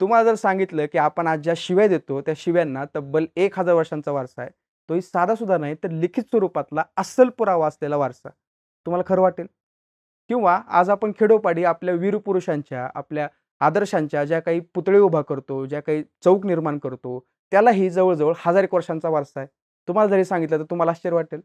तुम्हाला जर सांगितलं की आपण आज ज्या शिव्या देतो त्या शिव्यांना तब्बल एक हजार वर्षांचा वारसा आहे. तोही साधा सुद्धा नाही तर लिखित स्वरूपातला अस्सल पुरावा असलेला वारसा. तुम्हाला खरं वाटेल? किंवा आज आपण खेडोपाडी आपल्या वीर पुरुषांच्या आपल्या आदर्शांच्या ज्या काही पुतळे उभा करतो ज्या काही चौक निर्माण करतो त्यालाही जवळजवळ हजार एक वर्षांचा वारसा आहे. तुम्हाला जरी सांगितलं तर तुम्हाला आश्चर्य वाटेल.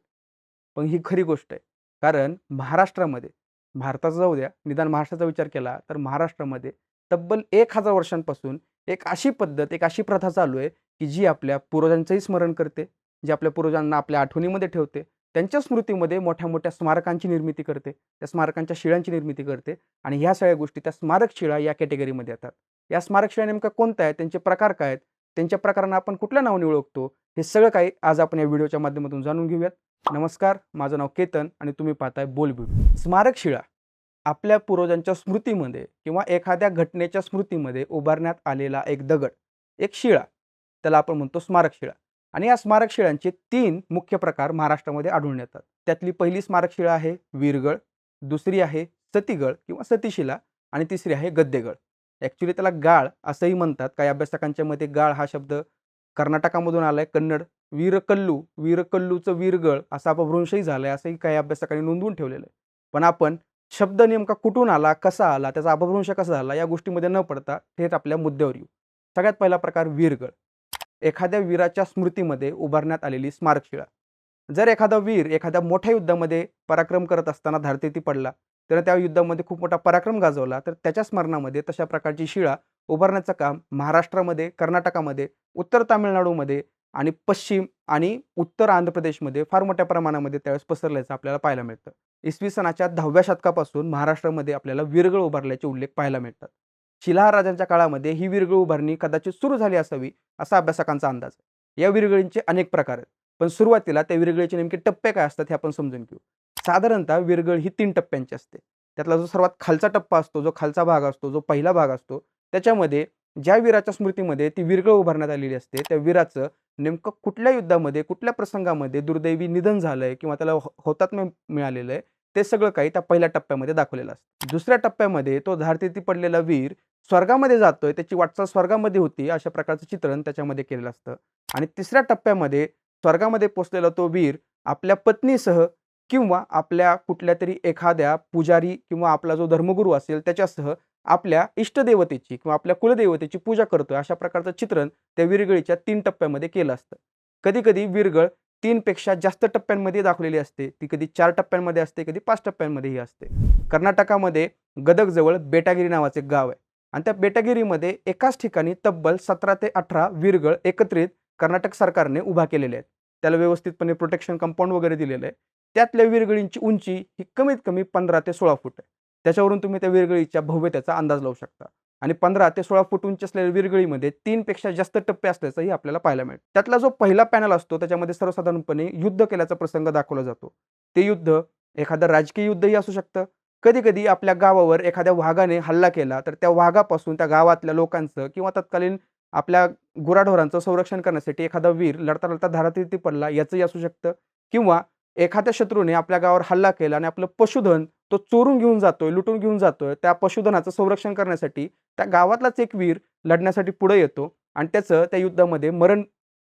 पण ही खरी गोष्ट आहे. कारण महाराष्ट्रामध्ये भारताचा जाऊ द्या निदान महाराष्ट्राचा विचार केला तर महाराष्ट्रामध्ये तब्बल एक हजार वर्षांपासून एक अशी पद्धत एक अशी प्रथा चालू आहे की जी आपल्या पूर्वजांचंही स्मरण करते जी आपल्या पूर्वजांना आपल्या आठवणीमध्ये ठेवते त्यांच्या स्मृतीमध्ये मोठ्या मोठ्या स्मारकांची निर्मिती करते त्या स्मारकांच्या शिळांची निर्मिती करते आणि ह्या सगळ्या गोष्टी त्या स्मारक शिळा या कॅटेगरीमध्ये येतात. या स्मारक शिळा नेमका कोणत्या आहेत त्यांचे प्रकार काय आहेत त्यांच्या प्रकारांना आपण कुठल्या नावाने ओळखतो हे सगळं काही आज आपण या व्हिडिओच्या माध्यमातून जाणून घेऊयात. नमस्कार माझं नाव केतन आणि तुम्ही पाहताय बोल स्मारक शिळा. आपल्या पूर्वजांच्या स्मृतीमध्ये किंवा एखाद्या घटनेच्या स्मृतीमध्ये उभारण्यात आलेला एक दगड एक शिळा त्याला आपण म्हणतो स्मारक शिळा. आणि या स्मारक शिळांचे तीन मुख्य प्रकार महाराष्ट्रामध्ये आढळून येतात. त्यातली पहिली स्मारक शिळा आहे वीरगळ दुसरी आहे सतीगळ किंवा सतीशिला आणि तिसरी आहे गद्देगळ. ॲक्च्युली त्याला गाळ असंही म्हणतात. काही अभ्यासकांच्या मते गाळ हा शब्द कर्नाटकामधून आला आहे कन्नड वीरकल्लू वीरकल्लूचं वीरगळ असा अपभ्रंशही आहे असंही काही अभ्यासकांनी नोंदवून ठेवलेलं आहे. पण आपण शब्द नेमका कुठून आला कसा आला त्याचा अपभ्रंश कसा झाला या गोष्टीमध्ये न पडता थेट आपल्या मुद्द्यावर येऊ. सगळ्यात पहिला प्रकार वीरगळ. एखाद्या वीराच्या स्मृतीमध्ये उभारण्यात आलेली स्मारकशिळा. जर एखादा वीर एखाद्या मोठ्या युद्धामध्ये पराक्रम करत असताना धारतेती पडला तर त्या युद्धामध्ये खूप मोठा पराक्रम गाजवला तर त्याच्या स्मरणामध्ये तशा प्रकारची शिळा उभारण्याचं काम महाराष्ट्रामध्ये कर्नाटकामध्ये उत्तर तामिळनाडूमध्ये आणि पश्चिम आणि उत्तर आंध्र प्रदेशमध्ये फार मोठ्या प्रमाणामध्ये त्यावेळेस पसरल्याचं आपल्याला पाहायला मिळतं. इसवी सनाच्या दहाव्या शतकापासून महाराष्ट्रामध्ये आपल्याला विरगळ उभारल्याचे उल्लेख पाहायला मिळतात. शिलाहार राजांच्या काळामध्ये ही विरगळ उभारणी कदाचित सुरू झाली असावी असा अभ्यासकांचा अंदाज आहे. या विरगळींचे अनेक प्रकार आहेत. पण सुरुवातीला त्या विरगळीचे नेमके टप्पे काय असतात हे आपण समजून घेऊ. साधारणतः विरगळ ही तीन टप्प्यांची असते. त्यातला जो सर्वात खालचा टप्पा असतो जो खालचा भाग असतो जो पहिला भाग असतो त्याच्यामध्ये ज्या वीराच्या स्मृतीमध्ये ती विरगळ उभारण्यात आलेली असते त्या वीराचं नेमकं कुठल्या युद्धामध्ये कुठल्या प्रसंगामध्ये दुर्दैवी निधन झालं आहे किंवा त्याला हो, हौतात्म्य मिळालेलं आहे ते सगळं काही त्या पहिल्या टप्प्यामध्ये दाखवलेलं असतं. दुसऱ्या टप्प्यामध्ये तो धारतीर्थी पडलेला वीर स्वर्गामध्ये जातोय त्याची वाटचाल स्वर्गामध्ये होती अशा प्रकारचं चित्रण त्याच्यामध्ये केलेलं असतं. आणि तिसऱ्या टप्प्यामध्ये स्वर्गामध्ये पोचलेला तो वीर आपल्या पत्नीसह किंवा आपल्या कुठल्या तरी एखाद्या पुजारी किंवा आपला जो धर्मगुरू असेल त्याच्यासह आपल्या इष्टदेवतेची किंवा आपल्या कुलदेवतेची पूजा करतोय अशा प्रकारचं चित्रण त्या विरगळीच्या तीन टप्प्यामध्ये केलं असतं. कधी कधी विरगळ तीनपेक्षा जास्त टप्प्यांमध्ये दाखवलेली असते ती कधी चार टप्प्यांमध्ये असते कधी पाच टप्प्यांमध्येही असते. कर्नाटकामध्ये गदकजवळ बेटागिरी नावाचे गाव आहे आणि त्या बेटागिरीमध्ये एकाच ठिकाणी तब्बल सतरा ते अठरा विरगळ एकत्रित कर्नाटक सरकारने उभा केलेले आहेत. त्याला व्यवस्थितपणे प्रोटेक्शन कंपाऊंड वगैरे दिलेलं आहे. त्यातल्या विरगळींची उंची ही कमीत कमी पंधरा ते सोळा फूट आहे. त्याच्यावरून तुम्ही त्या विरगळीच्या भव्यतेचा अंदाज लावू शकता. आणि पंधरा ते सोळा फूट उंची असलेल्या विरगळीमध्ये तीनपेक्षा जास्त टप्पे असल्याचंही आपल्याला पाहायला मिळतं त्यातला जो पहिला पॅनल असतो त्याच्यामध्ये सर्वसाधारणपणे युद्ध केल्याचा प्रसंग दाखवला जातो. ते युद्ध एखादं राजकीय युद्धही असू शकतं. कधी कधी आपल्या गावावर एखाद्या वाघाने हल्ला केला तर त्या वाघापासून त्या गावातल्या लोकांचं किंवा तत्कालीन आपल्या गुराढोरांचं संरक्षण करण्यासाठी एखादा वीर लढता लढता धारातीर्थी पडला याचंही असू शकतं. किंवा एखाद्या शत्रूने आपल्या गावावर हल्ला केला आणि आपलं पशुधन तो चोरून घेऊन जातोय लुटून घेऊन जातोय त्या पशुधनाचं संरक्षण करण्यासाठी त्या गावातलाच एक वीर लढण्यासाठी पुढे येतो आणि त्याचं त्या युद्धामध्ये मरण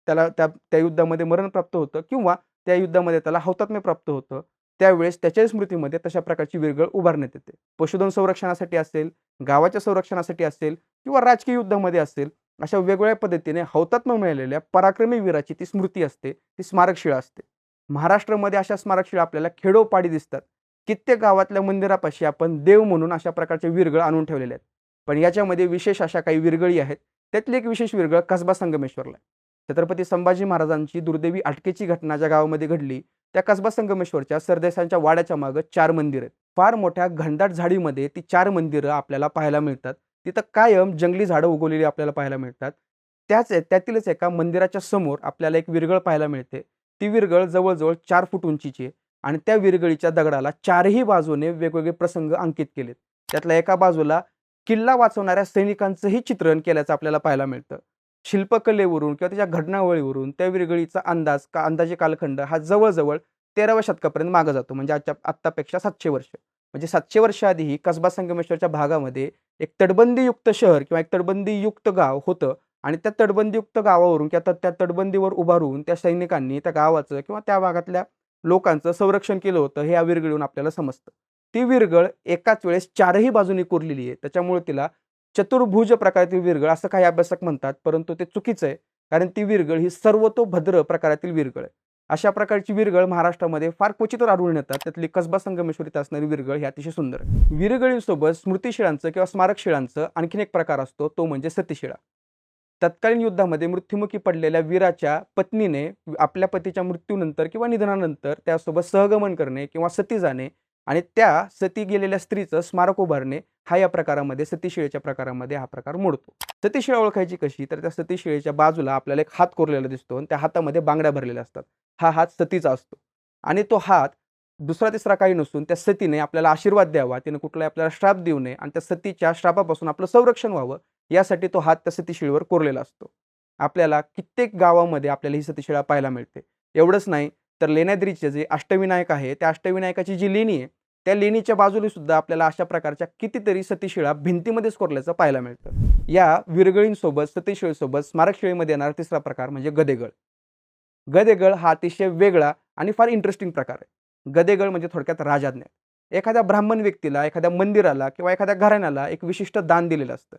त्याला त्या त्या युद्धामध्ये मरण प्राप्त होतं किंवा त्या युद्धामध्ये त्याला हौतात्म्य प्राप्त होतं त्यावेळेस त्याच्या स्मृतीमध्ये तशा प्रकारची विरगळ उभारण्यात येते. पशुधन संरक्षणासाठी असेल गावाच्या संरक्षणासाठी असेल किंवा राजकीय युद्धामध्ये असेल अशा वेगवेगळ्या पद्धतीने हौतात्म्य मिळालेल्या पराक्रमी वीराची ती स्मृती असते ती स्मारकशिळा असते. महाराष्ट्रामध्ये अशा स्मारकशिळा आपल्याला खेडोपाडी दिसतात. कित्येक गावातल्या मंदिरापाशी आपण देव म्हणून अशा प्रकारचे विरगळ आणून ठेवलेले आहेत. पण याच्यामध्ये विशेष अशा काही विरगळी आहेत. त्यातली एक विशेष विरगळ कसबा संगमेश्वरला आहे. छत्रपती संभाजी महाराजांची दुर्दैवी अटकेची घटना ज्या गावामध्ये घडली त्या कसबा संगमेश्वरच्या सरदेसांच्या वाड्याच्या मागं चार मंदिर आहेत. फार मोठ्या घनदाट झाडीमध्ये ती चार मंदिरं आपल्याला पाहायला मिळतात. तिथं कायम जंगली झाडं उगवलेली आपल्याला पाहायला मिळतात. त्याच त्यातीलच एका मंदिराच्या समोर आपल्याला एक विरगळ पाहायला मिळते. ती विरगळ जवळजवळ चार फूट उंचीची आहे आणि त्या विरगळीच्या दगडाला चारही बाजूने वेगवेगळे प्रसंग अंकित केलेत. त्यातल्या एका बाजूला किल्ला वाचवणाऱ्या सैनिकांचंही चित्रण केल्याचं आपल्याला पाहायला मिळतं. शिल्पकलेवरून किंवा त्याच्या घटनावळीवरून त्या विरगळीचा अंदाज का अंदाजे कालखंड हा जवळजवळ तेराव्या शतकापर्यंत मागं जातो म्हणजे आजच्या आत्तापेक्षा सातशे वर्ष. म्हणजे सातशे वर्षाआधीही कसबा संगमेश्वरच्या भागामध्ये एक तटबंदीयुक्त शहर किंवा एक तटबंदीयुक्त गाव होतं. आणि त्या तटबंदीयुक्त गावावरून किंवा त्या तटबंदीवर उभारून त्या सैनिकांनी त्या गावाचं किंवा त्या भागातल्या लोकांचं संरक्षण केलं होतं हे या विरगळीहून आपल्याला समजतं. ती विरगळ एकाच वेळेस चारही बाजूनी कोरलेली आहे. त्याच्यामुळे तिला चतुर्भुज प्रकारातील विरगळ असं काही अभ्यासक म्हणतात परंतु ते चुकीचं आहे. कारण ती विरगळ ही सर्वतोभद्र प्रकारातील विरगळ आहे. अशा प्रकारची विरगळ महाराष्ट्रामध्ये फार क्वचितच आढळून येतात. त्यातली कसबा संगमेश्वरीत असणारी विरगळ ही अतिशय सुंदर आहे. विरगळीसोबत स्मृतिशिळांचं किंवा स्मारकशिळांचं आणखीन एक प्रकार असतो तो म्हणजे सतीशिळा. तत्कालीन युद्धामध्ये मृत्युमुखी पडलेल्या वीराच्या पत्नीने आपल्या पतीच्या मृत्यूनंतर किंवा निधनानंतर त्यासोबत सहगमन करणे किंवा सती जाणे आणि त्या सती गेलेल्या स्त्रीचं स्मारक उभारणे हा या प्रकारामध्ये सतीशिळेच्या प्रकारामध्ये हा प्रकार मोडतो. सतीशिळा ओळखायची कशी? तर त्या सतीशिळेच्या बाजूला आपल्याला एक हात कोरलेला दिसतो आणि त्या हातामध्ये बांगड्या भरलेल्या असतात. हा हात सतीचा असतो. आणि तो हात दुसरा तिसरा काही नसून त्या सतीने आपल्याला आशीर्वाद द्यावा तिने कुठलाही आपल्याला श्राप देऊ नये आणि त्या सतीच्या श्रापापासून आपलं संरक्षण व्हावं यासाठी तो हात त्या सतीशिळेवर कोरलेला असतो. आपल्याला कित्येक गावामध्ये आपल्याला ही सतीशिळा पाहायला मिळते. एवढंच नाही तर लेण्याद्रीचे जे अष्टविनायक आहे त्या अष्टविनायकाची जी लेणी आहे त्या लेणीच्या बाजूने सुद्धा आपल्याला अशा प्रकारच्या कितीतरी सतीशिळा भिंतीमध्येच कोरल्याचं पाहायला मिळतं. या विरगळींसोबत सतीशिळेसोबत स्मारकशिळेमध्ये येणारा तिसरा प्रकार म्हणजे गदेगळ. गदेगळ हा अतिशय वेगळा आणि फार इंटरेस्टिंग प्रकार आहे. गदेगळ म्हणजे थोडक्यात राजाज्ञा. एखाद्या ब्राह्मण व्यक्तीला एखाद्या मंदिराला किंवा एखाद्या घराण्याला एक विशिष्ट दान दिलेलं असतं.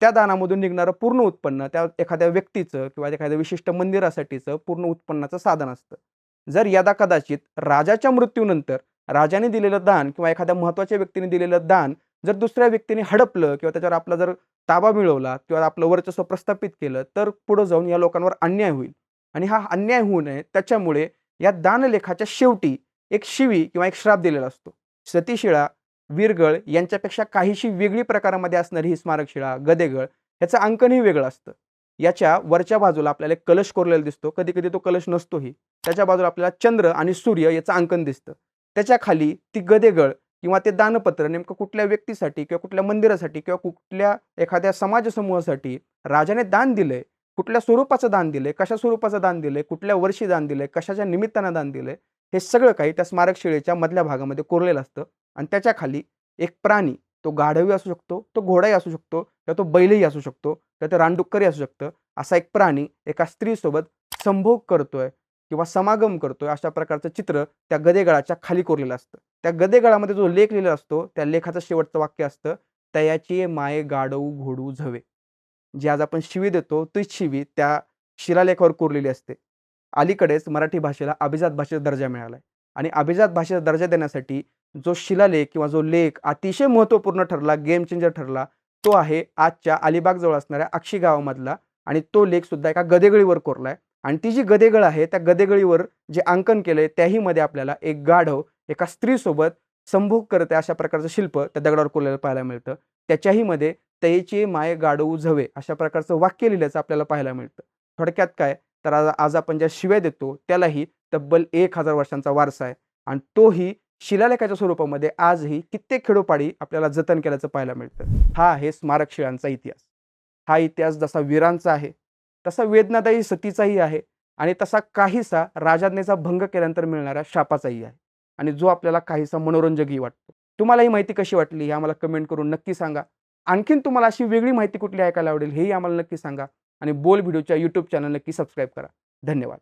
त्या दानामधून निघणारं पूर्ण उत्पन्न त्या एखाद्या व्यक्तीचं किंवा एखाद्या विशिष्ट मंदिरासाठीचं पूर्ण उत्पन्नाचं साधन असतं. जर यदा कदाचित राजाच्या मृत्यूनंतर राजाने दिलेलं दान किंवा एखाद्या महत्त्वाच्या व्यक्तीने दिलेलं दान जर दुसऱ्या व्यक्तीने हडपलं किंवा त्याच्यावर आपला जर ताबा मिळवला किंवा आपलं वर्चस्व प्रस्थापित केलं तर पुढं जाऊन या लोकांवर अन्याय होईल. आणि हा अन्याय होऊ नये त्याच्यामुळे या दानलेखाच्या शेवटी एक शिवी किंवा एक श्राप दिलेला असतो. सतीशिळा वीरगळ यांच्यापेक्षा काहीशी वेगळी प्रकारामध्ये असणारी ही स्मारकशिळा गदेगळ ह्याचं अंकनही वेगळं असतं. याच्या वरच्या बाजूला आपल्याला एक कलश कोरलेला दिसतो. कधी कधी तो कलश नसतोही. त्याच्या बाजूला आपल्याला चंद्र आणि सूर्य याचं अंकन दिसतं. त्याच्याखाली ती गदेगळ किंवा ते दानपत्र नेमकं कुठल्या व्यक्तीसाठी किंवा कुठल्या मंदिरासाठी किंवा कुठल्या एखाद्या समाजसमूहासाठी राजाने दान दिलंय? कुठल्या स्वरूपाचं दान दिलंय? कशा स्वरूपाचं दान दिलंय? कुठल्या वर्षी दान दिलंय? कशाच्या निमित्तानं दान दिलंय? हे सगळं काही त्या स्मारकशिळेच्या मधल्या भागामध्ये कोरलेलं असतं. आणि त्याच्याखाली एक प्राणी तो गाढवी असू शकतो तो घोडाही असू शकतो किंवा तो बैलही असू शकतो किंवा तो रानडुक्करही असू शकतं. असा एक प्राणी एका स्त्रीसोबत संभोग करतोय किंवा समागम करतोय अशा प्रकारचं चित्र त्या गदेगळाच्या खाली कोरलेलं असतं. त्या गदेगळामध्ये जो लेख लिहिलेला असतो त्या लेखाचं शेवटचं वाक्य असतं तयाची माये गाडवू घोडू झवे. जी आज आपण शिवी देतो तीच शिवी त्या शिलालेखावर कोरलेली असते. अलीकडेच मराठी भाषेला अभिजात भाषेचा दर्जा मिळाला आहे आणि अभिजात भाषेचा दर्जा देण्यासाठी जो शिलालेख किंवा जो लेख अतिशय महत्त्वपूर्ण ठरला गेम चेंजर ठरला तो आहे आजच्या अलिबागजवळ असणाऱ्या अक्षी गावामधला आणि तो लेखसुद्धा एका गदेगळीवर कोरला आहे आणि ती जी गदेगळ आहे त्या गदेगळीवर जे अंकन केलं आहे त्याहीमध्ये आपल्याला एक गाढव एका स्त्रीसोबत संभोग करते अशा प्रकारचं शिल्प त्या दगडावर कोरलेलं पाहायला मिळतं. त्याच्याहीमध्ये तयेची माये झवे अशा प्रकारचं वाक्य लिहिल्याचं आपल्याला पाहायला मिळतं. थोडक्यात काय? तर आज आज आपण ज्या शिव्या देतो त्यालाही तब्बल एक हजार वर्षांचा वारसा आहे. आणि तोही शिलालेखाच्या स्वरूपामध्ये आजही कित्येक खेडोपाडी आपल्याला जतन केल्याचं पाहायला मिळतं. हा आहे स्मारक शिळांचा इतिहास. हा इतिहास जसा वीरांचा आहे तसा वेदनादायी सतीचाही आहे आणि तसा काहीसा राजाज्ञेचा भंग केल्यानंतर मिळणाऱ्या शापाचाही आहे. आणि जो आपल्याला काहीसा मनोरंजकही वाटतो. तुम्हाला ही माहिती कशी वाटली हे आम्हाला कमेंट करून नक्की सांगा. आणखीन तुम्हाला अशी वेगळी माहिती कुठली ऐकायला आवडेल हेही आम्हाला नक्की सांगा. आणि बोल व्हिडिओच्या यूट्यूब चॅनल नक्की सबस्क्राईब करा. धन्यवाद.